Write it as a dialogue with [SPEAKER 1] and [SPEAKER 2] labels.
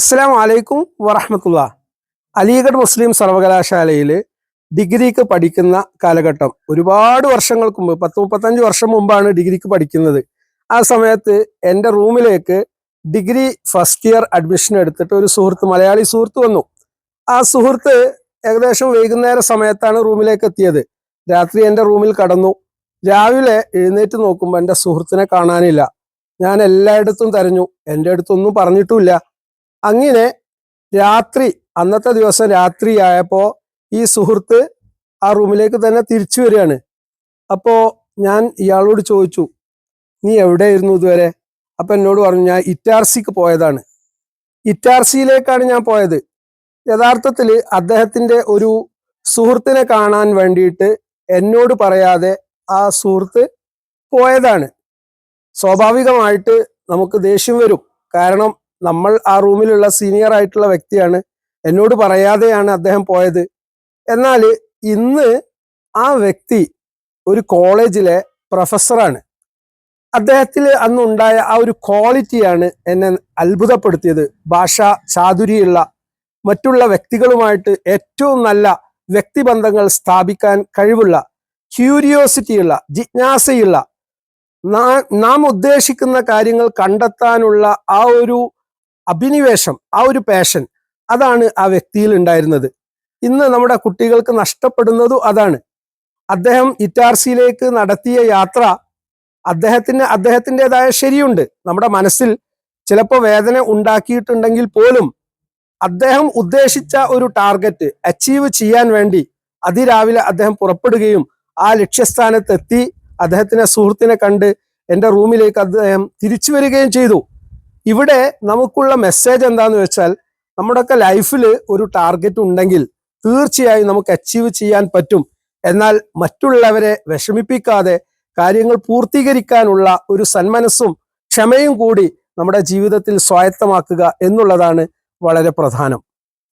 [SPEAKER 1] അസ്സലാം വലൈക്കും വറഹമത്തുള്ള. അലിഗഡ് മുസ്ലിം സർവകലാശാലയിൽ ഡിഗ്രിക്ക് പഠിക്കുന്ന കാലഘട്ടം. ഒരുപാട് വർഷങ്ങൾക്ക് മുമ്പ് പത്ത് മുപ്പത്തഞ്ച് വർഷം മുമ്പാണ് ഡിഗ്രിക്ക് പഠിക്കുന്നത്. ആ സമയത്ത് എന്റെ റൂമിലേക്ക് ഡിഗ്രി ഫസ്റ്റ് ഇയർ അഡ്മിഷൻ എടുത്തിട്ട് ഒരു സുഹൃത്ത് മലയാളി സുഹൃത്ത് വന്നു. ആ സുഹൃത്ത് ഏകദേശം വൈകുന്നേര സമയത്താണ് റൂമിലേക്ക് എത്തിയത്. രാത്രി എന്റെ റൂമിൽ കടന്നു. രാവിലെ എഴുന്നേറ്റ് നോക്കുമ്പോൾ എന്റെ സുഹൃത്തിനെ കാണാനില്ല. ഞാൻ എല്ലായിടത്തും തെരഞ്ഞു എന്റെ അടുത്തൊന്നും പറഞ്ഞിട്ടുമില്ല. അങ്ങനെ രാത്രി അന്നത്തെ ദിവസം രാത്രി ആയപ്പോൾ ഈ സുഹൃത്ത് ആ റൂമിലേക്ക് തന്നെ തിരിച്ചു വരികയാണ്. അപ്പോൾ ഞാൻ ഇയാളോട് ചോദിച്ചു നീ എവിടെയായിരുന്നു ഇതുവരെ? അപ്പൊ എന്നോട് പറഞ്ഞു ഞാൻ ഇറ്റാർസിക്ക് പോയതാണ്. ഇറ്റാർസിയിലേക്കാണ് ഞാൻ പോയത്. യഥാർത്ഥത്തിൽ അദ്ദേഹത്തിന്റെ ഒരു സുഹൃത്തിനെ കാണാൻ വേണ്ടിയിട്ട് എന്നോട് പറയാതെ ആ സുഹൃത്ത് പോയതാണ്. സ്വാഭാവികമായിട്ട് നമുക്ക് ദേഷ്യം വരും. കാരണം നമ്മൾ ആ റൂമിലുള്ള സീനിയർ ആയിട്ടുള്ള വ്യക്തിയാണ്. എന്നോട് പറയാതെയാണ് അദ്ദേഹം പോയത്. എന്നാൽ ഇന്ന് ആ വ്യക്തി ഒരു കോളേജിലെ പ്രൊഫസറാണ് അദ്ദേഹത്തിൽ അന്നുണ്ടായ ആ ഒരു ക്വാളിറ്റിയാണ് എന്നെ അത്ഭുതപ്പെടുത്തിയത്. ഭാഷ ചാതുരിയുള്ള മറ്റുള്ള വ്യക്തികളുമായിട്ട് ഏറ്റവും നല്ല വ്യക്തിബന്ധങ്ങൾ സ്ഥാപിക്കാൻ കഴിവുള്ള ക്യൂരിയോസിറ്റിയുള്ള ജിജ്ഞാസയുള്ള നാം ഉദ്ദേശിക്കുന്ന കാര്യങ്ങൾ കണ്ടെത്താനുള്ള ആ ഒരു അഭിനിവേശം ആ ഒരു പാഷൻ അതാണ് ആ വ്യക്തിയിൽ ഉണ്ടായിരുന്നത്. ഇന്ന് നമ്മുടെ കുട്ടികൾക്ക് നഷ്ടപ്പെടുന്നതും അതാണ്. അദ്ദേഹം ഇറ്റാർസിയിലേക്ക് നടത്തിയ യാത്ര അദ്ദേഹത്തിന് അദ്ദേഹത്തിന്റെതായ ശരിയുണ്ട്. നമ്മുടെ മനസ്സിൽ ചിലപ്പോൾ വേദന ഉണ്ടാക്കിയിട്ടുണ്ടെങ്കിൽ പോലും അദ്ദേഹം ഉദ്ദേശിച്ച ഒരു ടാർഗറ്റ് അച്ചീവ് ചെയ്യാൻ വേണ്ടി അതിരാവിലെ അദ്ദേഹം പുറപ്പെടുകയും ആ ലക്ഷ്യസ്ഥാനത്തെത്തി അദ്ദേഹത്തിന്റെ സുഹൃത്തിനെ കണ്ട് എന്റെ റൂമിലേക്ക് അദ്ദേഹം തിരിച്ചു വരികയും ചെയ്തു. ഇവിടെ നമുക്കുള്ള മെസ്സേജ് എന്താന്ന് വെച്ചാൽ നമ്മുടെയൊക്കെ ലൈഫിൽ ഒരു ടാർഗറ്റ് ഉണ്ടെങ്കിൽ തീർച്ചയായും നമുക്ക് അച്ചീവ് ചെയ്യാൻ പറ്റും. എന്നാൽ മറ്റുള്ളവരെ വിഷമിപ്പിക്കാതെ കാര്യങ്ങൾ പൂർത്തീകരിക്കാനുള്ള ഒരു സന്മനസ്സും ക്ഷമയും കൂടി നമ്മുടെ ജീവിതത്തിൽ സ്വായത്തമാക്കുക എന്നുള്ളതാണ് വളരെ പ്രധാനം.